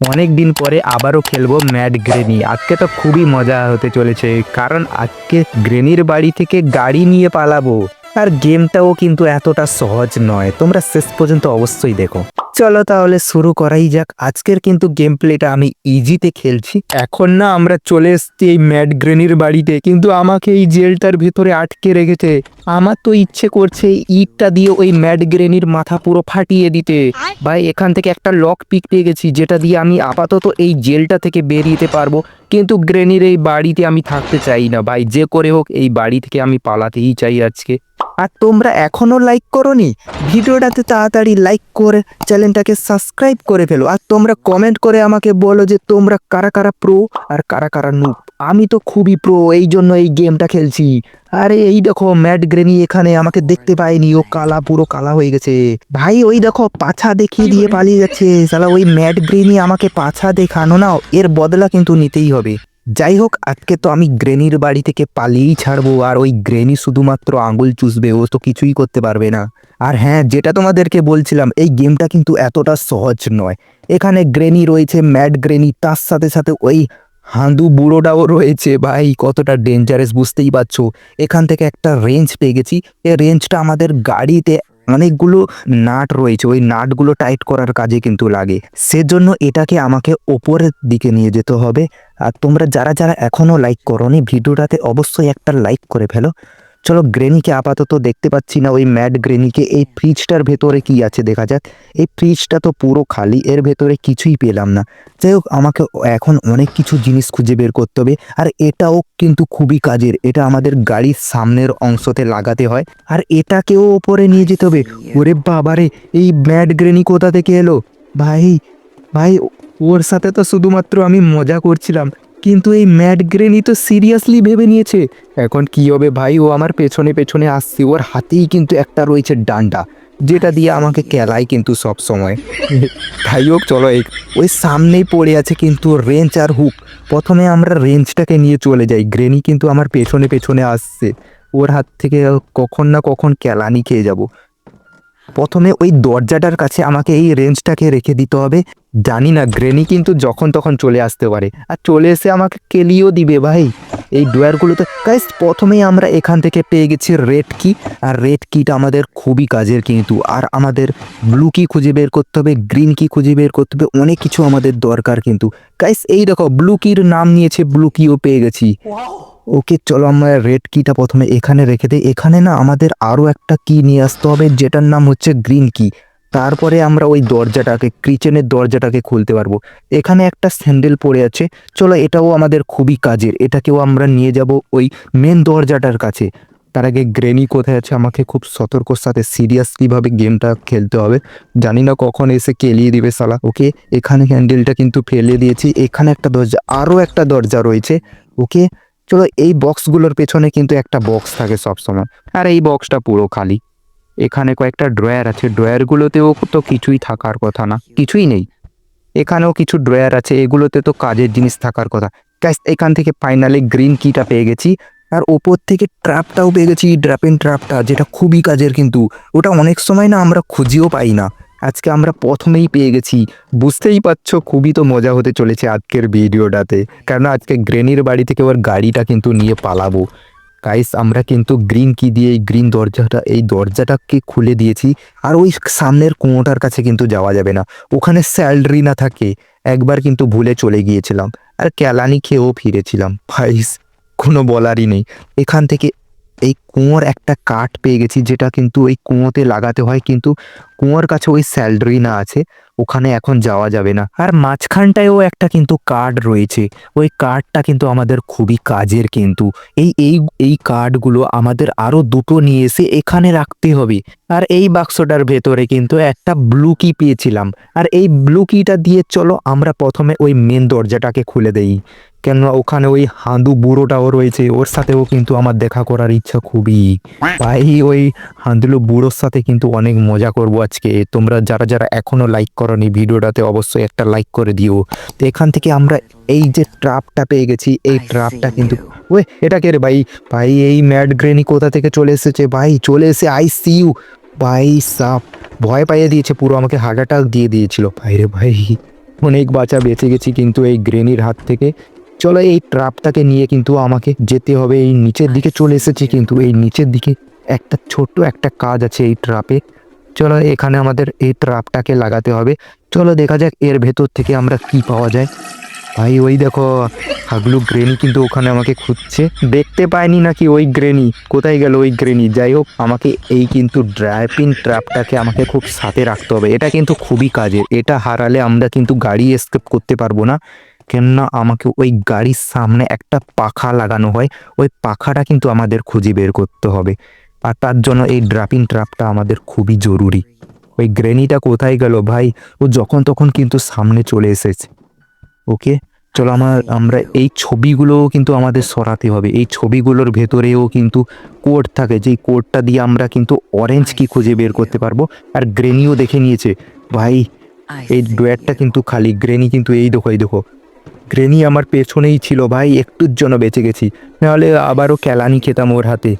অনেক দিন পরে আবারও খেলব ম্যাড গ্রেনি। আজকে তো খুবই মজা হতে চলেছে, কারণ আজকে গ্রেনির বাড়ি থেকে গাড়ি নিয়ে পালাবো। আর গেমটাও কিন্তু এতটা সহজ নয়। তোমরা শেষ পর্যন্ত অবশ্যই দেখো। চলো তাহলে শুরু করাই যাক। আজকের কিন্তু গেম প্লেটা আমি ইজিতে খেলছি। এখন না আমরা চলে এসছি এই ম্যাড গ্রেনির বাড়িতে। কিন্তু আমাকে এই জেলটার ভেতরে আটকে রেখেছে। আমার তো ইচ্ছে করছে ইটটা দিয়ে ওই ম্যাড গ্রেনির মাথা পুরো ফাটিয়ে দিতে। ভাই, এখান থেকে একটা লক পিক পেয়ে গেছি, যেটা দিয়ে আমি আপাতত এই জেলটা থেকে বেরিয়েতে পারব। কিন্তু গ্রেনির এই বাড়িতে আমি থাকতে চাই না। ভাই, যে করে হোক এই বাড়ি থেকে আমি পালাতেই চাই আজকে। আর তোমরা এখনও লাইক করনি, ভিডিওটাতে তাড়াতাড়ি লাইক করে চ্যানেলটাকে সাবস্ক্রাইব করে ফেলো। আর তোমরা কমেন্ট করে আমাকে বলো যে তোমরা কারা কারা প্রো আর কারা কারা নুপ আমি তো খুবই প্রো এই জন্য এই গেমটা খেলছি। আরে এই দেখো ম্যাট গ্রেনি এখানে আমাকে দেখতে পায়নি, ও কালা, পুরো কালা হয়ে গেছে। ভাই, ওই দেখো, পাছা দেখিয়ে দিয়ে পালিয়ে যাচ্ছে। সালা ওই ম্যাট গ্রেনি আমাকে পাছা দেখানো না এর বদলা কিন্তু নিতেই হবে। যাই হোক আজকে তো আমি গ্রেনির বাড়ি থেকে পালিয়েই ছাড়বো, আর ওই গ্রেনি শুধুমাত্র আঙুল চুষবে, ও তো কিছুই করতে পারবে না। আর হ্যাঁ যেটা তোমাদেরকে বলছিলাম, এই গেমটা কিন্তু এতটা সহজ নয়। এখানে গ্রেনি রয়েছে, ম্যাড গ্রেনি, তার সাথে সাথে ওই হাঁদু বুড়োটাও রয়েছে। ভাই, কতটা ডেঞ্জারাস বুঝতেই পারছ। এখান থেকে একটা রেঞ্জ পেয়ে গেছি। এই রেঞ্জটা আমাদের গাড়িতে অনেকগুলো নাট রয়েছে, ওই নাটগুলো টাইট করার কাজে কিন্তু লাগে। সেজন্য এটাকে আমাকে ওপরের দিকে নিয়ে যেতে হবে। আর তোমরা যারা যারা এখনও লাইক করো ভিডিওটাতে অবশ্যই একটা লাইক করে ফেলো। চলো গ্রেনিকে আপাতত দেখতে পাচ্ছি না, ওই ম্যাড গ্রেনিকে এই ফ্রিজটার ভেতরে কি আছে দেখা যাক। এই ফ্রিজটা তো পুরো খালি, এর ভেতরে কিছুই পেলাম না। যাই হোক, আমাকে এখন অনেক কিছু জিনিস খুঁজে বের করতে হবে, আর এটাও কিন্তু খুবই কাজের। এটা আমাদের গাড়ির সামনের অংশতে লাগাতে হয়, আর এটাকেও ওপরে নিয়ে যেতে হবে। ওরে বাবারে এই ম্যাড গ্রেনি কোথা থেকে এলো? ভাই ভাই, ওর সাথে তো শুধুমাত্র আমি মজা করছিলাম। কিন্তু এই ম্যাড গ্রেনি তো সিরিয়াসলি ভেবে নিয়েছে। এখন কি হবে ভাই? ও আমার পেছনে পেছনে আসছে। ওর হাতেই কিন্তু একটা রয়েছে ডান্ডা, যেটা দিয়ে আমাকে কেলাই কিন্তু সব সময়। যাই হোক, চলো এক ওই সামনেই পড়ে আছে কিন্তু রেঞ্চ আর হুক। প্রথমে আমরা রেঞ্জটাকে নিয়ে চলে যাই। গ্রেনি কিন্তু আমার পেছনে পেছনে আসছে। ওর হাত থেকে কখন না কখন কেলানি খেয়ে যাব। প্রথমে ওই দরজাটার কাছে আমাকে এই রেঞ্জটাকে রেখে দিতে হবে। জানি না গ্রেনি কিন্তু যখন তখন চলে আসতে পারে। আর চলে এসে আমাকে কেলিও দিবে ভাই। এই ডোয়ারগুলো তো গাইস প্রথমেই আমরা এখান থেকে পেয়ে গেছি রেড কি আর রেড কিটা আমাদের খুবই কাজের কিন্তু। আর আমাদের ব্লু কি খুঁজে বের করতে হবে গ্রিন কি খুঁজে বের করতে হবে অনেক কিছু আমাদের দরকার কিন্তু। গাইস এই দেখো ব্লু কির নাম নিয়েছে ব্লু কিও পেয়ে গেছি। ওকে চলো আমরা রেড কিটা প্রথমে এখানে রেখে দিই। এখানে না আমাদের আরও একটা কি নিয়ে আসতে হবে যেটার নাম হচ্ছে গ্রিন কি তারপরে আমরা ওই দরজাটাকে, কিচেনের দরজাটাকে খুলতে পারব। এখানে একটা স্যান্ডেল পড়ে আছে। চলো, এটাও আমাদের খুবই কাজের। এটাকেও আমরা নিয়ে যাব ওই মেন দরজাটার কাছে। তার আগে গ্রেনি কোথায় আছে? আমাকে খুব সতর্কর সাথে সিরিয়াসলিভাবে গেমটা খেলতে হবে। জানি না কখন এসে কেলিয়ে দিবে সালা ওকে, এখানে হ্যান্ডেলটা কিন্তু ফেলে দিয়েছি। এখানে একটা দরজা, আরও একটা দরজা রয়েছে। ওকে, চলো, এই বক্সগুলোর পেছনে কিন্তু একটা বক্স থাকে সবসময়। আর এই বক্সটা পুরো খালি। এখানে কয়েকটা ড্রয়ার আছে। ড্রয়ারগুলোতেও তো কিছুই থাকার কথা না। কিছুই নেই। এখানেও কিছু ড্রয়ার আছে। এগুলোতে তো কাজের জিনিস থাকার কথা। গ্যাস এখান থেকে ফাইনালি গ্রিন কিটা পেয়ে গেছি। আর ওপর থেকে ট্র্যাপটাও পেয়ে গেছি। ড্র্যাপিং ট্র্যাপটা যেটা খুবই কাজের কিন্তু। ওটা অনেক সময় না আমরা খুঁজেও পাই না। আজকে আমরা প্রথমেই পেয়ে গেছি। বুঝতেই পারছ, খুবই তো মজা হতে চলেছে আজকের ভিডিওটাতে। কারণ আজকে গ্রেনির বাড়ি থেকে ওর গাড়িটা কিন্তু নিয়ে পালাবো। গাইস আমরা কিন্তু গ্রিন কি দিয়ে এই গ্রিন দরজাটা, এই দরজাটাকে খুলে দিয়েছি, আর ওই সামনের কুঁয়োটার কাছে কিন্তু যাওয়া যাবে না। ওখানে স্যালারি না থাকে, একবার কিন্তু ভুলে চলে গিয়েছিলাম, আর ক্যালানি খেয়েও ফিরেছিলাম। ভাইস কোনো বলারই নেই। এখান থেকে এই কুয়োর একটা কাঠ পেয়ে গেছি, যেটা কিন্তু ওই কুঁয়োতে লাগাতে হয়, কিন্তু কুঁয়োর কাছে ওই স্যালারি না আছে, ওখানে এখন যাওয়া যাবে না। আর মাঝখানটায়ও একটা কিন্তু কার্ড রয়েছে, ওই কার্ডটা কিন্তু আমাদের খুবই কাজের কিন্তু। এই এই এই কার্ডগুলো আমাদের আরও দুটো নিয়ে এসে এখানে রাখতে হবে। আর এই বাক্সটার ভেতরে কিন্তু একটা ব্লু কি পেয়েছিলাম। আর এই ব্লু কিটা দিয়ে চলো, আমরা প্রথমে ওই মেন দরজাটাকে খুলে দেই। কেননা ওখানে ওই হাঁদু বুড়োটাও রয়েছে, ওর সাথেও কিন্তু আমার দেখা করার ইচ্ছা খুবই ভাই ওই হাঁদুলো বুড়োর সাথে কিন্তু অনেক মজা করব আজকে। তোমরা যারা যারা এখনও লাইক করনি ভিডিওটাতে অবশ্যই একটা লাইক করে দিও। তো এখান থেকে আমরা এই যে ট্রাপটা পেয়ে গেছি এই ট্রাপটা কিন্তু ওই এটা কে রে ভাই? ভাই এই ম্যাড গ্রেনি কোথা থেকে চলে এসেছে? ভাই চলে এসে আই সি ইউ ভাই সাপ। ভয় পাইয়ে দিয়েছে পুরো আমাকে হার্ট অ্যাটাক দিয়ে দিয়েছিল। ভাই রে ভাই অনেক বাঁচা বেঁচে গেছি কিন্তু এই গ্রেনির হাত থেকে। চলো এই ট্রাপটাকে নিয়ে কিন্তু আমাকে যেতে হবে। এই নিচের দিকে চলে এসেছি কিন্তু এই নিচের দিকে একটা ছোট্ট একটা কাজ আছে এই ট্রাপে। চলো এখানে আমাদের এই ট্রাপটাকে লাগাতে হবে। চলো দেখা যাক এর ভেতর থেকে আমরা কি পাওয়া যায়। ভাই, ওই দেখো হাগলু গ্রেনি কিন্তু ওখানে আমাকে খুঁজছে। দেখতে পায়নি নাকি ওই গ্রেনি? কোথায় গেল ওই গ্রেনি? যাই হোক, আমাকে এই কিন্তু ড্রাইপিং ট্র্যাপটাকে আমাকে খুব সাথে রাখতে হবে। এটা কিন্তু খুবই কাজের। এটা হারালে আমরা কিন্তু গাড়ি এসকেপ করতে পারব না। কেননা আমাকে ওই গাড়ির সামনে একটা পাখা লাগানো হয় ওই পাখাটা কিন্তু আমাদের খুঁজে বের করতে হবে। আর তার জন্য এই ড্রাপিং ট্র্যাপটা আমাদের খুবই জরুরি। ওই গ্রেনিটা কোথায় গেল ভাই? ও যখন তখন কিন্তু সামনে চলে এসেছে। ওকে চলো আমার আমরা এই ছবিগুলোও কিন্তু আমাদের সরাতে হবে। এই ছবিগুলোর ভেতরেও কিন্তু কোড থাকে। যেই কোডটা দিয়ে আমরা কিন্তু অরেঞ্জ কি খুঁজে বের করতে পারব। আর গ্রেনিও দেখে নিয়েছে। ভাই এই ডোয়ারটা কিন্তু খালি গ্রেনি কিন্তু এই দেখো এই দেখো। গ্রেনি আমার পেছনেই ছিল ভাই একটুর জন্য বেঁচে গেছি। নাহলে আবারও কেলানি খেতাম ওর হাতে।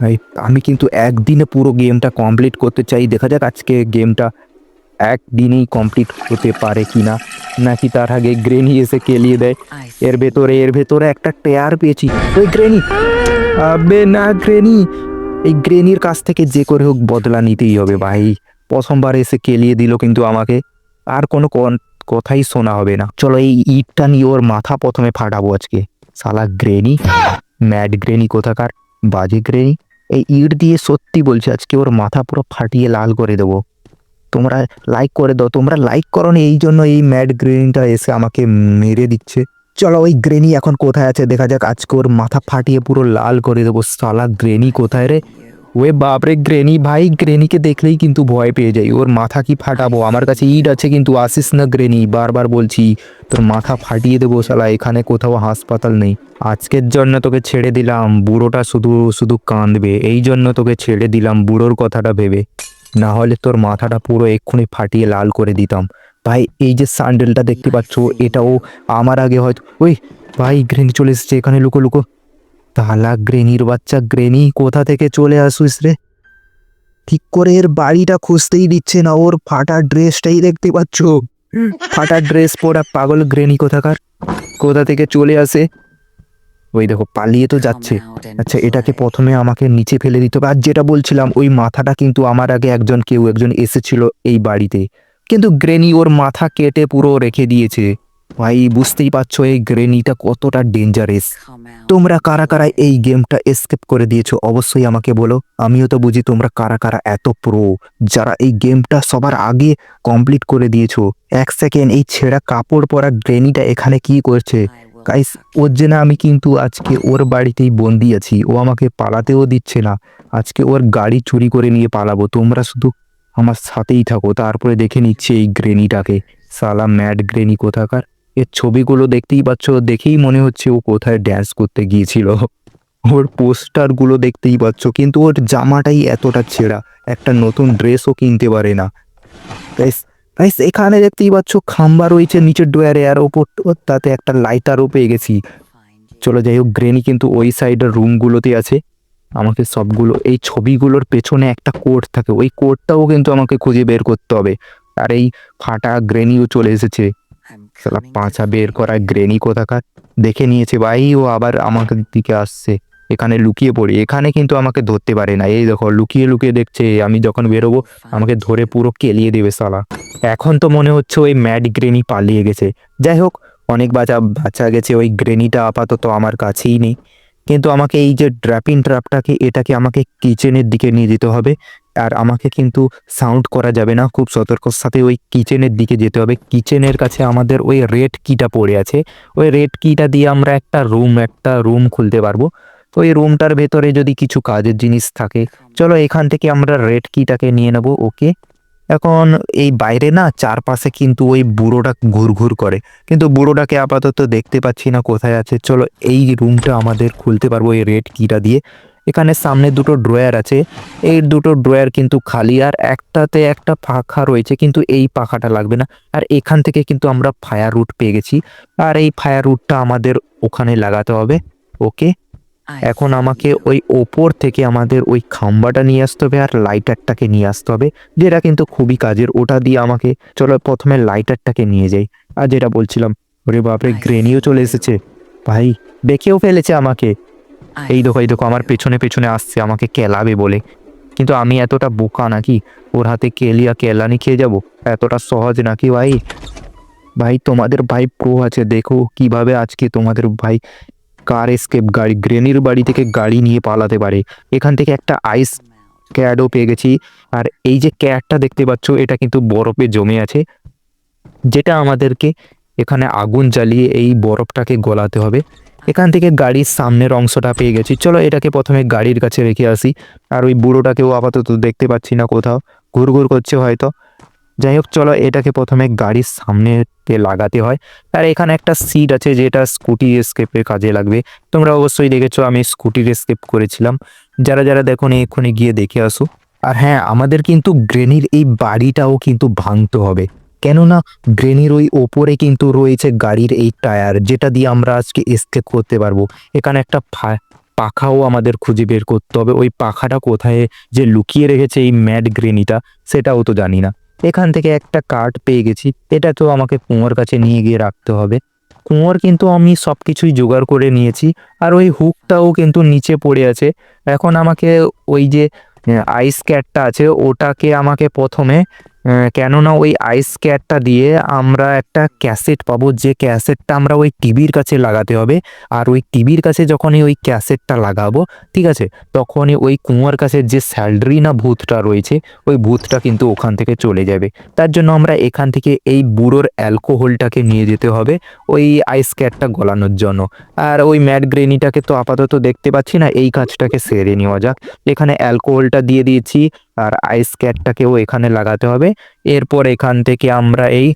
ভাই আমি কিন্তু একদিনে পুরো গেমটা কমপ্লিট করতে চাই। দেখা যাক আজকে গেমটা একদিনেই কমপ্লিট হতে পারে কিনা। নাকি তার আগে গ্রেনি এসে কেলিয়ে দেয়। এর ভেতরে এর ভেতরে একটা টেয়ার পেয়েছি। ওই গ্রেনি। আবে না গ্রেনি। এই গ্রেনির কাছ থেকে যে করে হোক বদলা নিতেই হবে ভাই। প্রথমবার এসে কেলিয়ে দিল কিন্তু আমাকে। আর কোনো কন- কথাই শোনা হবে না। চলো এই ইটটা নিয়ে ওর মাথা প্রথমে ফাটাবো আজকে। সালা গ্রেনি ম্যাড গ্রেনি কোথাকার, বাজে গ্রেনি। এই ইট দিয়ে সত্যি বলছি, আজকে ওর মাথা পুরো ফাটিয়ে লাল করে দেবো। তোমরা লাইক করে দাও, তোমরা লাইক করো এই জন্য এই ম্যাড গ্রেনিটা এসে আমাকে মেরে দিচ্ছে। চলো ওই গ্রেনি এখন কোথায় আছে, দেখা যাক আজকে ওর মাথা ফাটিয়ে পুরো লাল করে দেবো। সালা গ্রেনি কোথায় রে? ওয়ে বাপরে, গ্রেনি ভাই, গ্রেনিকে দেখলেই কিন্তু ভয় পেয়ে যাই ওর মাথা কি ফাটাবো? আমার কাছে ইট আছে কিন্তু আসিস না গ্রেনি, বারবার বলছি। তোর মাথা ফাটিয়ে দেবো শালা, এখানে কোথাও হাসপাতাল নেই। আজকের জন্য তোকে ছেড়ে দিলাম, বুড়োটা শুধু শুধু কাঁদবে। এই জন্য তোকে ছেড়ে দিলাম, বুড়োর কথাটা ভেবে। না হলে তোর মাথাটা পুরো এক্ষুনি ফাটিয়ে লাল করে দিতাম। ভাই, এই যে স্যান্ডেলটা দেখতে পাচ্ছ, এটাও আমার আগে হয়তো ওই, ভাই, গ্রেনি চলে এসেছে, এখানে লুকো লুকো। তালা গ্রেনির বাচ্চা গ্রেনি, কোথা থেকে চলে আসুস রে? ঠিক করে এর বাড়িটা খুঁজতেই দিচ্ছে না, ওর ফাটা ড্রেসটাই দেখতে পাচ্ছ। ফাটা ড্রেস পরা পাগল গ্রেনি কোথাকার? কোথা থেকে চলে আসে? ওই দেখো, পালিয়ে তো যাচ্ছে। আচ্ছা এটাকে প্রথমে আমাকে নিচে ফেলে দিতে হবে। আর যেটা বলছিলাম, ওই মাথাটা কিন্তু আমার আগে একজন, কেউ একজন এসেছিল এই বাড়িতে। কিন্তু গ্রেনি ওর মাথা কেটে পুরো রেখে দিয়েছে। ভাই, বুঝতেই পারছ এই গ্রেনিটা কতটা ডেঞ্জারাস তোমরা কারা কারা এই গেমটা এসকেপ করে দিয়েছ, অবশ্যই আমাকে বলো। আমিও তো বুঝি তোমরা কারা কারা এত প্রো যারা এই গেমটা সবার আগে কমপ্লিট করে দিয়েছ, এক সেকেন্ড এই ছেঁড়া কাপড় পরা গ্রেনিটা এখানে কি করছে? গাইস ওর জন্য আমি কিন্তু আজকে ওর বাড়িতেই বন্দি আছি, ও আমাকে পালাতেও দিচ্ছে না। আজকে ওর গাড়ি চুরি করে নিয়ে পালাবো, তোমরা শুধু আমার সাথেই থাকো, তারপরে দেখে নিচ্ছে এই গ্রেনিটাকে। সালা ম্যাড গ্রেনি কোথাকার? এর ছবিগুলো দেখতেই পাচ্ছ, দেখেই মনে হচ্ছে ও কোথায় ড্যান্স করতে গিয়েছিল। ওর পোস্টারগুলো দেখতেই পাচ্ছ, কিন্তু ওর জামাটাই এতটা ছেঁড়া, একটা নতুন ড্রেসও কিনতে পারে না। গাইস এখানে দেখতেই পাচ্ছ, খাম্বা রয়েছে নিচের ডোয়ারে আর ওপর তাতে একটা লাইটারও পেয়ে গেছি। চলো যাই হোক গ্রেনি কিন্তু ওই সাইডের রুমগুলোতে আছে। আমাকে সবগুলো, এই ছবিগুলোর পেছনে একটা কোড থাকে, ওই কোডটাও কিন্তু আমাকে খুঁজে বের করতে হবে। আর এই ফাটা গ্রেনিও চলে এসেছে। সালা পাঁচা বের করা গ্রেনি কোথাকার? দেখে নিয়েছে ভাই ও আবার আমাকে দিকে আসছে। এখানে লুকিয়ে পড়ি। এখানে কিন্তু আমাকে ধরতে পারে না। এই দেখো লুকিয়ে লুকিয়ে দেখছে। আমি যখন বেরোবো আমাকে ধরে পুরো কেলিয়ে দেবে সালা এখন তো মনে হচ্ছে ওই ম্যাড গ্রেনি পালিয়ে গেছে। যাই হোক অনেক বাঁচা বাঁচা গেছে। ওই গ্রেনিটা আপাতত আমার কাছেই নেই। কিন্তু আমাকে এই যে ড্র্যাপিং ট্র্যাপটাকে এটাকে আমাকে কিচেনের দিকে নিয়ে যেতে হবে। আর আমাকে কিন্তু সাউন্ড করা যাবে না। খুব সতর্কর সাথে ওই কিচেনের দিকে যেতে হবে। কিচেনের কাছে আমাদের ওই রেড কিটা পড়ে আছে। ওই রেড কিটা দিয়ে আমরা একটা রুম একটা রুম খুলতে পারব। তো এই রুমটার ভেতরে যদি কিছু কাজের জিনিস থাকে, চলো এখান থেকে আমরা রেড কিটাকে নিয়ে নেব। ওকে? এখন এই বাইরে না চারপাশে কিন্তু ওই বুড়োটা ঘুরঘুর করে। কিন্তু বুড়োটাকে আপাতত দেখতে পাচ্ছি না কোথায় আছে। চলো এই রুমটা আমাদের খুলতে পারব, এই রেড কিটা দিয়ে। এখানে সামনে দুটো ড্রয়ার আছে। এই দুটো ড্রয়ার কিন্তু খালি আর একটাতে একটা পাখা রয়েছে কিন্তু এই পাখাটা লাগবে না। আর এখান থেকে কিন্তু আমরা ফায়ার রুট পেয়ে গেছি। আর এই ফায়ার রুটটা আমাদের ওখানে লাগাতে হবে। ওকে এখন আমাকে ওই ওপর থেকে আমাদের ওই খাম্বাটা নিয়ে আসতে হবে আর লাইটারটাকে নিয়ে আসতে হবে যেটা কিন্তু খুবই কাজের। ওটা দিয়ে আমাকে চলো প্রথমে লাইটারটাকে নিয়ে যাই। আর যেটা বলছিলাম ওরে বাপরে গ্রেনিও চলে এসেছে। ভাই দেখেও ফেলেছে আমাকে। এই দেখো এই দেখো, আমার পেছনে পেছনে আসছে, আমাকে কেলাবে বলে। কিন্তু আমি এতটা বোকা নাকি? ওর হাতে কেলিয়া কেলানি খেয়ে যাব? এতটা সহজ নাকি ভাই? ভাই, তোমাদের ভাই প্রো আছে, দেখো কীভাবে আজকে তোমাদের ভাই কার এসকেপ গাড়ি, গ্রেনির বাড়ি থেকে গাড়ি নিয়ে পালাতে পারে। এখান থেকে একটা আইস ক্যাডও পেয়ে গেছি। আর এই যে ক্যাডটা দেখতে পাচ্ছ, এটা কিন্তু বরফে জমে আছে। যেটা আমাদেরকে এখানে আগুন জ্বালিয়ে এই বরফটাকে গলাতে হবে। এখান থেকে গাড়ির সামনের অংশটা পেয়ে গেছি। চলো এটাকে প্রথমে গাড়ির কাছে রেখে আসি। আর ওই বুড়োটাকেও আপাতত দেখতে পাচ্ছি না কোথাও। ঘুরঘুর করছে হয়তো। যাই হোক, চলো এটাকে প্রথমে গাড়ির সামনেতে লাগাতে হয়। আর এখানে একটা সিট আছে যেটা স্কুটি স্কেপে কাজে লাগবে। তোমরা অবশ্যই দেখেছ আমি স্কুটির স্কেপ করেছিলাম। যারা যারা দেখো এক্ষুনি গিয়ে দেখে আসো। আর হ্যাঁ আমাদের কিন্তু গ্রেনির এই বাড়িটাও কিন্তু ভাঙতে হবে। কেননা গ্রেনির ওই ওপরে কিন্তু রয়েছে গাড়ির এই টায়ার, যেটা দিয়ে আমরা আজকে স্কেপ করতে পারব। এখানে একটা পাখাও আমাদের খুঁজে বের করতে হবে। ওই পাখাটা কোথায় যে লুকিয়ে রেখেছে এই ম্যাড গ্রেনিটা, সেটাও তো জানি না। এখান থেকে একটা কার্ড পেয়ে গেছি। এটা তো আমাকে কুঁয়োর কাছে নিয়ে গিয়ে রাখতে হবে। কুঁয়োর কিন্তু আমি সব কিছুই জোগাড় করে নিয়েছি। আর ওই হুকটাও কিন্তু নিচে পড়ে আছে। এখন আমাকে ওই যে আইস ক্যাটটা আছে, ওটাকে আমাকে প্রথমে কেননা ওই আইস ক্যাটটা দিয়ে আমরা একটা ক্যাসেট পাবো। যে ক্যাসেটটা আমরা ওই টিভির কাছে লাগাতে হবে, আর ওই টিভির কাছে যখনই ওই ক্যাসেটটা লাগাবো, ঠিক আছে? তখনই ওই কুঁয়ার কাছে যে স্যালারি না ভূতটা রয়েছে, ওই ভূতটা কিন্তু ওখান থেকে চলে যাবে। তার জন্য আমরা এখান থেকে এই বুড়োর অ্যালকোহলটাকে নিয়ে যেতে হবে, ওই আইস ক্যাটটা গলানোর জন্য। আর ওই ম্যাট গ্রেনিটাকে তো আপাতত দেখতে পাচ্ছি না, এই কাজটাকে সেরে নেওয়া যাক। এখানে অ্যালকোহলটা দিয়ে দিয়েছি আর আইস ক্যাটটাকেও এখানে লাগাতে হবে। এরপর এখান থেকে আমরা এই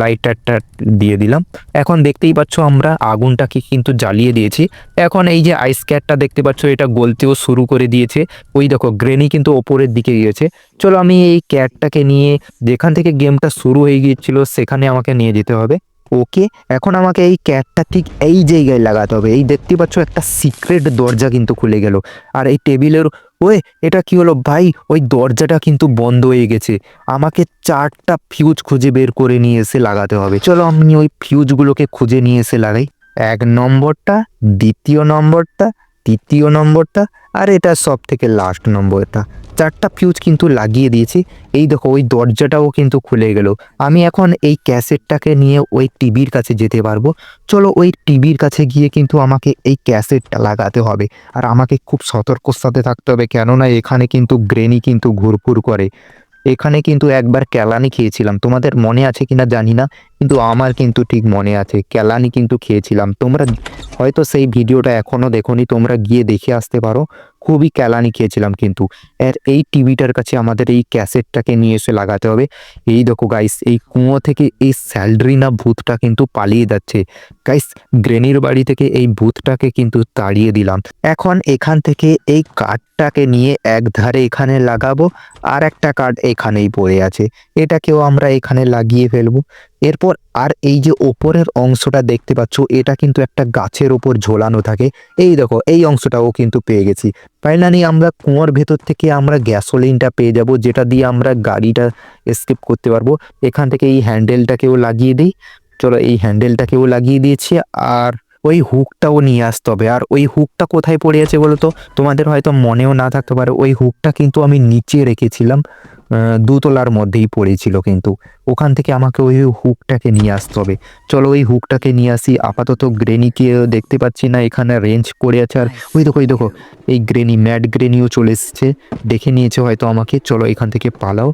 লাইটারটা দিয়ে দিলাম। এখন দেখতেই পাচ্ছ আমরা আগুনটাকে কিন্তু জ্বালিয়ে দিয়েছি। এখন এই যে আইস ক্যাটটা দেখতে পাচ্ছ, এটা গলতেও শুরু করে দিয়েছে। ওই দেখো গ্রেনি কিন্তু ওপরের দিকে গিয়েছে। চলো আমি এই ক্যাটটাকে নিয়ে যেখান থেকে গেমটা শুরু হয়ে গিয়েছিল, সেখানে আমাকে নিয়ে যেতে হবে। ওকে, এখন আমাকে এই ক্যাটটা ঠিক এই জায়গায় লাগাতে হবে। এই দেখতে পাচ্ছ একটা সিক্রেট দরজা কিন্তু খুলে গেল। আর এই টেবিলের ওয়ে এটা কি হলো? ভাই, ওই দরজাটা কিন্তু বন্ধ হয়ে গেছে। আমাকে চারটা ফিউজ খুঁজে বের করে নিয়ে এসে লাগাতে হবে। চলো আমি ওই ফিউজগুলোকে খুঁজে নিয়ে এসে লাগাই। এক নম্বরটা, দ্বিতীয় নম্বরটা, তৃতীয় নম্বরটা, আর এটা সব থেকে লাস্ট নম্বরটা। চারটা ফিউজ কিন্তু লাগিয়ে দিয়েছি। এই দেখো, ওই দরজাটাও কিন্তু খুলে গেল। আমি এখন এই ক্যাসেটটাকে নিয়ে ওই টিভির কাছে যেতে পারব। চলো ওই টিভির কাছে গিয়ে কিন্তু আমাকে এই ক্যাসেটটা লাগাতে হবে। আর আমাকে খুব সতর্কর সাথে থাকতে হবে, কেননা এখানে কিন্তু গ্রেনি কিন্তু ঘুরঘুর করে। এখানে কিন্তু একবার ক্যালানি খেয়েছিলাম। তোমাদের মনে আছে কিনা জানি না। কিন্তু আমার কিন্তু ঠিক মনে আছে ক্যালানি কিন্তু খেয়েছিলাম। তোমরা হয়তো সেই ভিডিওটা এখনও দেখোনি, তোমরা গিয়ে দেখে আসতে পারো, খুবই ক্যালানি খেয়েছিলাম কিন্তু। আর এই টিভিটার কাছে আমাদের এই ক্যাসেটটাকে নিয়ে এসে লাগাতে হবে। এই দেখো গাইস এই কুঁয়ো থেকে এই স্যালড্রিনা ভূতটা কিন্তু পালিয়ে যাচ্ছে। গাইস গ্রেনির বাড়ি থেকে এই ভূতটাকে কিন্তু তাড়িয়ে দিলাম। এখন এখান থেকে এই কাঠটাকে নিয়ে এক ধারে এখানে লাগাবো, আর একটা কাঠ এখানেই পড়ে আছে। এটাকেও আমরা এখানে লাগিয়ে ফেলব। এরপর আর এই যে ওপরের অংশটা দেখতে পাচ্ছ, এটা কিন্তু একটা গাছের ওপর ঝোলানো থাকে। এই দেখো, এই অংশটাও কিন্তু পেয়ে গেছি। ফাইনালি আমরা কুয়োর ভেতর থেকে আমরা গ্যাসোলিনটা পেয়ে যাব, যেটা দিয়ে আমরা গাড়িটা স্কিপ করতে পারব। এখান থেকে এই হ্যান্ডেলটাকেও লাগিয়ে দিই। চলো, এই হ্যান্ডেলটাকেও লাগিয়ে দিয়েছি আর ওই হুকটাও নিয়ে আসতে হবে। আর ওই হুকটা কোথায় পড়ে আছে বলো তো? তোমাদের হয়তো মনেও না থাকতে পারে, ওই হুকটা কিন্তু আমি নিচে রেখেছিলাম। দুতলার মধ্যেই পড়েছিল কিন্তু। ওখান থেকে আমাকে ওই হুকটাকে নিয়ে আসতে হবে। চলো ওই হুকটাকে নিয়ে আসি। আপাতত গ্রেনিকে দেখতে পাচ্ছি না, এখানে রেঞ্জ করে আছে আর ওই দেখো ওই দেখো, এই গ্রেনি, ম্যাড গ্রেনিও চলে এসেছে। দেখে নিয়েছে হয়তো আমাকে। চলো এখান থেকে পালাও।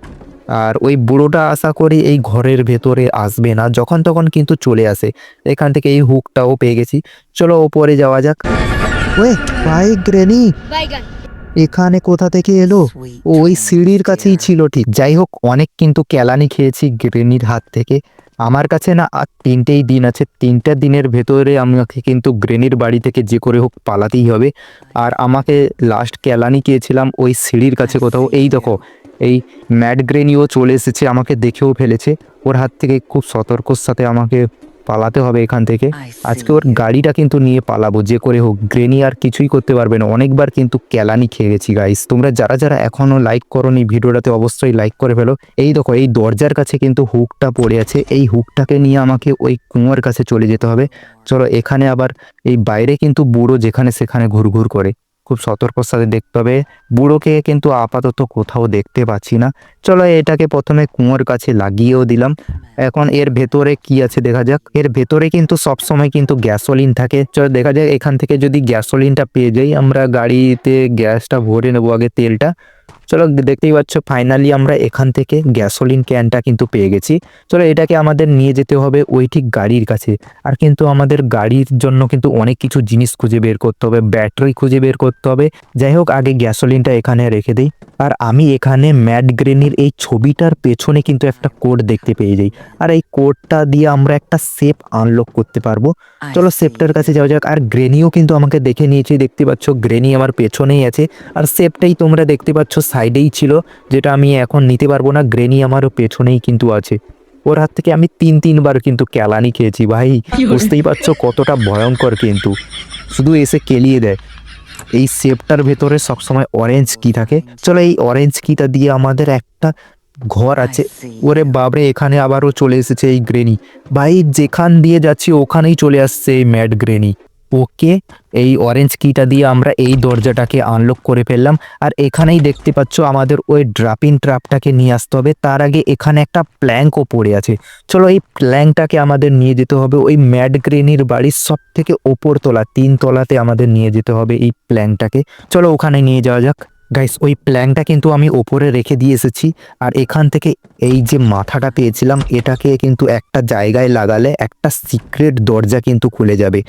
আর ওই বুড়োটা আশা করি এই ঘরের ভেতরে আসবে না। যখন তখন কিন্তু চলে আসে। এখান থেকে এই হুকটাও পেয়ে গেছি। চলো ওপরে যাওয়া যাক। ওয়ে ভাই গ্রেনি। এখানে কোথা থেকে এলো? ওই সিঁড়ির কাছেই ছিল ঠিক। যাই হোক অনেক কিন্তু কেলানি খেয়েছি গ্রেনির হাত থেকে। আমার কাছে না আর তিনটেই দিন আছে। তিনটা দিনের ভেতরে আমাকে কিন্তু গ্রেনির বাড়ি থেকে যে করে হোক পালাতেই হবে। আর আমাকে লাস্ট কেলানি খেয়েছিলাম ওই সিঁড়ির কাছে কোথাও। এই দেখো এই ম্যাড গ্রেনিও চলে এসেছে আমাকে দেখেও ফেলেছে। ওর হাত থেকে খুব সতর্কর সাথে আমাকে পালাতে হবে এখান থেকে। আজকে ওর গাড়িটা কিন্তু নিয়ে পালাবো যে করে হোক। গ্রেনি আর কিছুই করতে পারবে না। অনেকবার কিন্তু কেলানি খেয়ে গেছি গাইস তোমরা যারা যারা এখনও লাইক করোনি ভিডিওটাতে অবশ্যই লাইক করে ফেলো। এই দেখো এই দরজার কাছে কিন্তু হুকটা পড়ে আছে। এই হুকটাকে নিয়ে আমাকে ওই কুয়োর কাছে চলে যেতে হবে। চলো এখানে আবার এই বাইরে কিন্তু বুড়ো যেখানে সেখানে ঘুরঘুর করে। খুব সতর্কর সাথে দেখতে হবে। বুড়োকে কিন্তু আপাতত কোথাও দেখতে পাচ্ছি না। চলো এটাকে প্রথমে কুঁয়োর কাছে লাগিয়েও দিলাম। এখন এর ভেতরে কি আছে দেখা যাক। এর ভেতরে কিন্তু সব সময় কিন্তু গ্যাসোলিন থাকে। চলো দেখা যাক, এখান থেকে যদি গ্যাসোলিনটা পেয়ে যাই, আমরা গাড়িতে গ্যাসটা ভরে নেব আগে তেলটা। চলো দেখতেই পাচ্ছ ফাইনালি আমরা এখান থেকে গ্যাসোলিন ক্যানটা কিন্তু পেয়ে গেছি। চলো এটাকে আমাদের নিয়ে যেতে হবে ওই ঠিক গাড়ির কাছে। আর কিন্তু আমাদের গাড়ির জন্য কিন্তু অনেক কিছু জিনিস খুঁজে বের করতে হবে ব্যাটারি খুঁজে বের করতে হবে। যাই হোক, আগে গ্যাসোলিনটা এখানে রেখে দিই। আর আমি এখানে ম্যাট গ্রেনির এই ছবিটার পেছনে কিন্তু একটা কোড দেখতে পেয়ে যাই। আর এই কোডটা দিয়ে আমরা একটা সেফ আনলক করতে পারব। চলো সেফটার কাছে যাওয়া যাক। আর গ্রেনিও কিন্তু আমাকে দেখে নিয়েছি দেখতে পাচ্ছ গ্রেনি আমার পেছনেই আছে। আর সেফটাই তোমরা দেখতে পাচ্ছ সাইডেই ছিল যেটা আমি এখন নিতে পারব না। গ্রেনি আমারও পেছনেই কিন্তু আছে। ওর হাত থেকে আমি তিন তিনবার কিন্তু ক্যালানি খেয়েছি ভাই। বুঝতেই পারছ কতটা ভয়ঙ্কর কিন্তু। শুধু এসে কেলিয়ে দেয়। এই সেপটার ভেতরে সবসময় অরেঞ্জ কি থাকে। চলো এই অরেঞ্জ কিটা দিয়ে আমাদের একটা ঘর আছে। ওরে বাবরে এখানে আবারও চলে এসেছে এই গ্রেনি ভাই যেখান দিয়ে যাচ্ছি ওখানেই চলে আসছে এই ম্যাড গ্রেনি ওকে এই অরেঞ্জ কিটা দিয়ে আমরা এই দরজাটাকে আনলক করে ফেললাম। আর এখানেই দেখতে পাচ্ছ আমাদের ওই ড্রাপিং ট্রাপটাকে নিয়ে আসতে হবে। তার আগে এখানে একটা প্ল্যাঙ্কও পড়ে আছে। চলো এই প্ল্যাঙ্কটাকে আমাদের নিয়ে যেতে হবে। ওই ম্যাড গ্রেনির বাড়ির সব থেকে ওপর তলা, তিন তলাতে আমাদের নিয়ে যেতে হবে এই প্ল্যাঙ্কটাকে চলো ওখানে নিয়ে যাওয়া যাক। গাইস ওই প্ল্যাঙ্কটা কিন্তু আমি ওপরে রেখে দিয়ে এসেছি। আর এখান থেকে এই যে মাথাটা পেয়েছিলাম, এটাকে কিন্তু একটা জায়গায় লাগালে একটা সিক্রেট দরজা কিন্তু খুলে যাবে।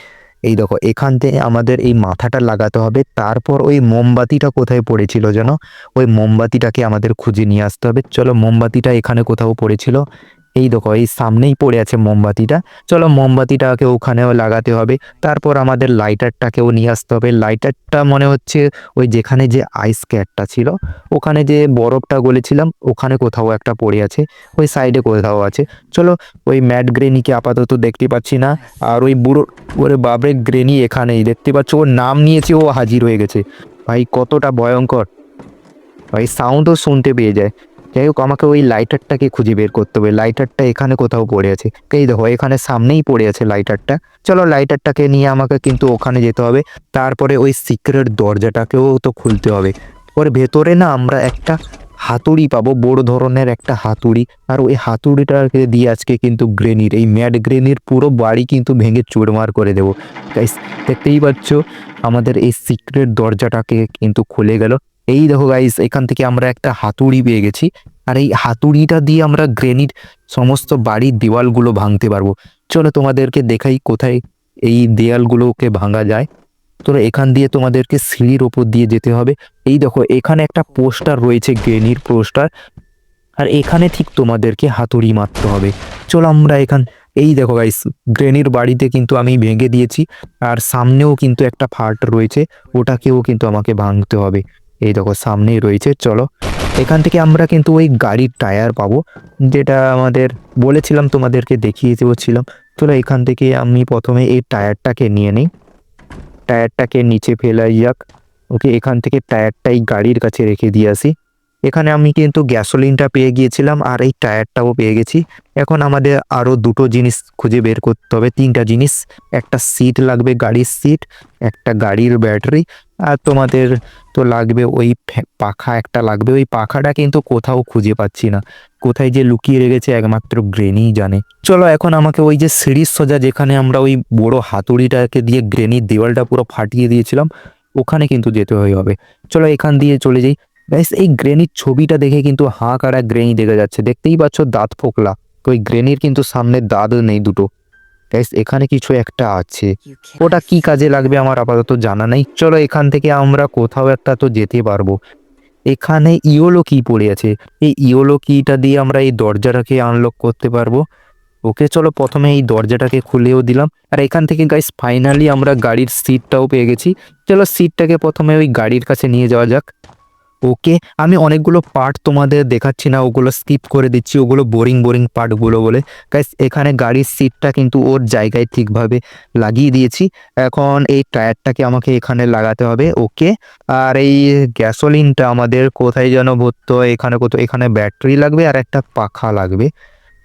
এই দেখো, এখান থেকে আমাদের এই মাথাটা লাগাতে হবে। তারপর ওই মোমবাতিটা কোথায় পড়েছিল যেন? ওই মোমবাতিটাকে আমাদের খুঁজে নিয়ে আসতে হবে। চলো, মোমবাতিটা এখানে কোথাও পড়েছিল। এই দেখো, এই সামনেই পড়ে আছে মোমবাতিটা। চলো মোমবাতিটাকে ওখানেও লাগাতে হবে। তারপর আমাদের লাইটারটাকেও নিয়ে আসতে হবে। লাইটারটা মনে হচ্ছে ওই যেখানে যে আইস ক্যাটটা ছিল, ওখানে যে বরফটা গলেছিলাম, ওখানে কোথাও একটা পড়ে আছে। ওই সাইডে কোথাও আছে। চলো, ওই ম্যাট গ্রেনিকে আপাতত দেখতে পাচ্ছি না। আর ওই বুড়ো, ওরে বাবরে গ্রেনি এখানেই। দেখতে পাচ্ছ, ওর নাম নিয়েছে, ও হাজির হয়ে গেছে। ভাই, কতটা ভয়ঙ্কর। ভাই সাউন্ডও শুনতে পেয়ে যায়। যাই হোক, আমাকে ওই লাইটারটাকে খুঁজে বের করতে হবে। লাইটারটা এখানে কোথাও পড়ে আছে। এই দেখো, এখানে সামনেই পড়ে আছে লাইটারটা চলো লাইটারটাকে নিয়ে আমাকে কিন্তু ওখানে যেতে হবে। তারপরে ওই সিক্রেট দরজাটাকেও তো খুলতে হবে। ওর ভেতরে না আমরা একটা হাতুড়ি পাবো, বড় ধরনের একটা হাতুড়ি। আর ওই হাতুড়িটাকে দিয়ে আজকে কিন্তু গ্রেনির এই ম্যাড গ্রেনির পুরো বাড়ি কিন্তু ভেঙে চুরমার করে দেবো। দেখতেই পাচ্ছ? আমাদের এই সিক্রেট দরজাটাকে কিন্তু খুলে গেল। এই দেখো গাইস এখান থেকে আমরা একটা হাতুড়ি পেয়ে গেছি। আর এই হাতুড়িটা দিয়ে আমরা গ্রেনির সমস্ত বাড়ির দেওয়ালগুলো ভাঙতে পারব। চলো তোমাদেরকে দেখাই কোথায় এই দেয়ালগুলোকে ভাঙা যায়। তো এখান দিয়ে তোমাদেরকে সিঁড়ির ওপর দিয়ে যেতে হবে। এই দেখো, এখানে একটা পোস্টার রয়েছে গ্রেনির পোস্টার। আর এখানে ঠিক তোমাদেরকে হাতুড়ি মারতে হবে। চলো আমরা এখান, এই দেখো গাইস গ্রেনির বাড়িতে কিন্তু আমি ভেঙে দিয়েছি। আর সামনেও কিন্তু একটা ফাট রয়েছে, ওটাকেও কিন্তু আমাকে ভাঙতে হবে। এই দেখো, সামনেই রয়েছে, চলো। এখান থেকে আমরা কিন্তু ওই গাড়ির টায়ার পাবো, যেটা আমাদের বলেছিলাম তোমাদেরকে দেখিয়ে ছিলাম। চলো, এখান থেকে আমি প্রথমে এই টায়ারটাকে নিয়ে নিই। টায়ারটাকে নিচে ফেলাই যাক। ওকে, এখান থেকে টায়ারটা এই গাড়ির কাছে রেখে দিয়ে আসি। এখানে আমি কিন্তু গ্যাসোলিনটা পেয়ে গিয়েছিলাম আর এই টায়ারটাও পেয়ে গেছি। এখন আমাদের আরও দুটো জিনিস খুঁজে বের করতে হবে, তিনটা জিনিস। একটা সিট লাগবে গাড়ির সিট, একটা গাড়ির ব্যাটারি আর তোমাদের তো লাগবে ওই পাখা একটা লাগবে। ওই পাখাটা কিন্তু কোথাও খুঁজে পাচ্ছি না। কোথায় যে লুকিয়ে রেখেছে একমাত্র গ্রেনিই জানে। চলো এখন আমাকে ওই যে সিঁড়ির সোজা যেখানে আমরা ওই বড় হাতুড়িটাকে দিয়ে গ্রেনির দেওয়ালটা পুরো ফাটিয়ে দিয়েছিলাম, ওখানে কিন্তু যেতে হয়ে হবে। চলো এখান দিয়ে চলে যাই। গাইস এই গ্রেনির ছবিটা দেখে কিন্তু হাঁ কারা গ্রেনি দেখা যাচ্ছে। দেখতেই পাচ্ছ দাঁত ফোকলা। ওই গ্রেনির কিন্তু সামনে দাঁত নেই দুটো। গাইস এখানে কিছু একটা আছে। ওটা কি কাজে লাগবে আমার আপাতত জানা নেই। চলো এখান থেকে আমরা কোথাও একটা তো যেতে পারব। এখানে ইওলো কি পড়ে আছে? এই ইওলো কিটা দিয়ে আমরা এই দরজাটাকে আনলক করতে পারব। ওকে, চলো প্রথমে এই দরজাটাকে খুলেও দিলাম। আর এখান থেকে গাইস ফাইনালি আমরা গাড়ির সিটটাও পেয়ে গেছি। চলো সিটটাকে প্রথমে ওই গাড়ির কাছে নিয়ে যাওয়া যাক। ওকে আমি অনেকগুলো পার্ট তোমাদের দেখাচ্ছি না, ওগুলো স্কিপ করে দিচ্ছি, ওগুলো বোরিং বোরিং পার্টগুলো বলে। গাইস এখানে গাড়ির সিটটা কিন্তু ওর জায়গায় ঠিকভাবে লাগিয়ে দিয়েছি। এখন এই টায়ারটাকে আমাকে এখানে লাগাতে হবে, ওকে। আর এই গ্যাসোলিনটা আমাদের কোথায় যেন ভরতে এখানে কোথাও, এখানে ব্যাটারি লাগবে আর একটা পাখা লাগবে।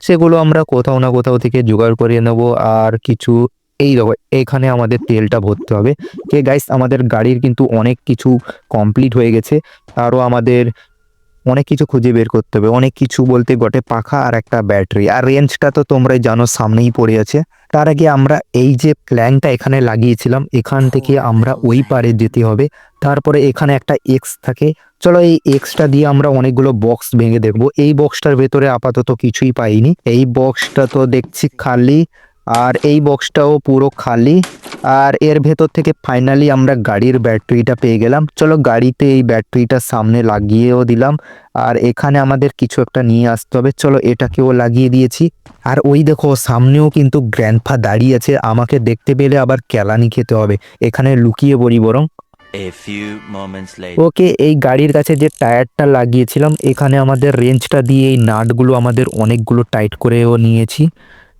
সেগুলো আমরা কোথাও না কোথাও থেকে জোগাড় করে নেব। আর কিছু, এই দেখো, এখানে আমাদের তেলটা ভরতে হবে। কে গাইস আমাদের গাড়ির কিন্তু অনেক কিছু কমপ্লিট হয়ে গেছে। আরও আমাদের অনেক কিছু খুঁজে বের করতে হবে। অনেক কিছু বলতে গটে পাখা আর একটা ব্যাটারি। আর রেঞ্জটা তো তোমরাই জানো, সামনেই পড়ে আছে। তার আগে আমরা এই যে প্ল্যানটা এখানে লাগিয়েছিলাম, এখান থেকে আমরা ওই পারে যেতে হবে। তারপরে এখানে একটা এক্স থাকে। চলো এই এক্সটা দিয়ে আমরা অনেকগুলো বক্স ভেঙে দেখব। এই বক্সটার ভেতরে আপাতত কিছুই পাইনি। এই বক্সটা তো দেখছি খালি আর এই বক্সটাও পুরো খালি। আর এর ভেতর থেকে ফাইনালি আমরা গাড়ির ব্যাটারিটা পেয়ে গেলাম। চলো গাড়িতে এই ব্যাটারিটা সামনে লাগিয়েও দিলাম। আর এখানে আমাদের কিছু একটা নিয়ে আসতে হবে। চলো এটাকেও লাগিয়ে দিয়েছি। আর ওই দেখো সামনেও কিন্তু গ্র্যান্ডফা দাঁড়িয়ে আছে। আমাকে দেখতে পেলে আবার কেলানি খেতে হবে। এখানে লুকিয়ে পড়ি বরং. ওকে এই গাড়ির কাছে যে টায়ারটা লাগিয়েছিলাম এখানে আমাদের রেঞ্জটা দিয়ে এই নাটগুলো আমাদের অনেকগুলো টাইট করেও নিয়েছি।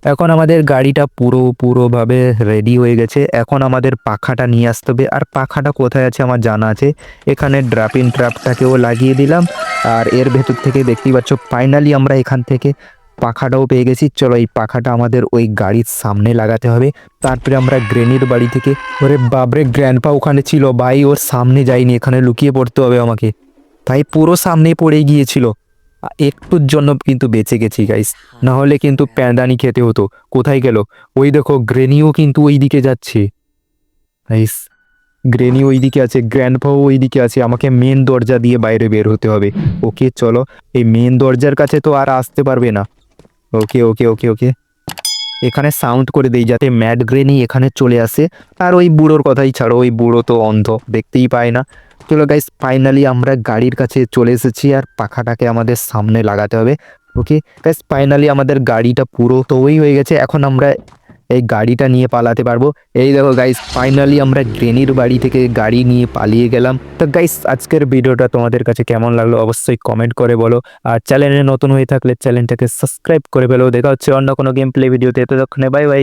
এখন আমাদের গাড়িটা পুরো পুরোভাবে রেডি হয়ে গেছে। এখন আমাদের পাখাটা নিয়ে আসতে হবে। আর পাখাটা কোথায় আছে আমার জানা আছে। এখানে ড্রাপিন ট্র্যাপটাকেও লাগিয়ে দিলাম। আর এর ভেতর থেকে দেখতেই পাচ্ছ ফাইনালি আমরা এখান থেকে পাখাটাও পেয়ে গেছি। চলো এই পাখাটা আমাদের ওই গাড়ির সামনে লাগাতে হবে। তারপরে আমরা গ্রেনির বাড়ি থেকে, ওরে বাবরে গ্র্যান্ডপা ওখানে ছিল। ভাই, ওর সামনে যাইনি এখানে লুকিয়ে পড়তে হবে আমাকে। তাই পুরো সামনে পড়ে গিয়েছিল। একটুর জন্য কিন্তু বেঁচে গেছি গাইস না হলে কিন্তু প্যাঁদানি খেতে হতো। কোথায় গেল? ওই দেখো গ্রেনিও কিন্তু ওই দিকে যাচ্ছে। গাইস গ্রেনি ওই দিকে আছে গ্র্যান্ডপাও ওই দিকে আছে। আমাকে মেন দরজা দিয়ে বাইরে বের হতে হবে। ওকে চলো। এই মেন দরজার কাছে তো আর আসতে পারবে না। ওকে ওকে ওকে ওকে। এখানে সাউন্ড করে দেই যাতে ম্যাড গ্রেনি এখানে চলে আসে। আর ওই বুড়োর কথাই ছাড়ো ওই বুড়ো তো অন্ধ দেখতেই পায় না। চলো গাইস ফাইনালি আমরা গাড়ির কাছে চলে এসেছি আর পাখাটাকে আমাদের সামনে লাগাতে হবে। ওকে গাইস ফাইনালি আমাদের গাড়িটা পুরো তো ওই হয়ে গেছে, এখন আমরা এই গাড়িটা নিয়ে পালাতে পারব। এই দেখো গাইস ফাইনালি আমরা গ্রেনির বাড়ি থেকে গাড়ি নিয়ে পালিয়ে গেলাম। তো গাইস আজকের ভিডিওটা তোমাদের কাছে কেমন লাগল অবশ্যই কমেন্ট করে বলো। আর চ্যানেলে নতুন হয়ে থাকলে চ্যানেলটাকে সাবস্ক্রাইব করে ফেলো। দেখা হচ্ছে অন্য কোনো গেম প্লে ভিডিওতে ততক্ষণে বাই বাই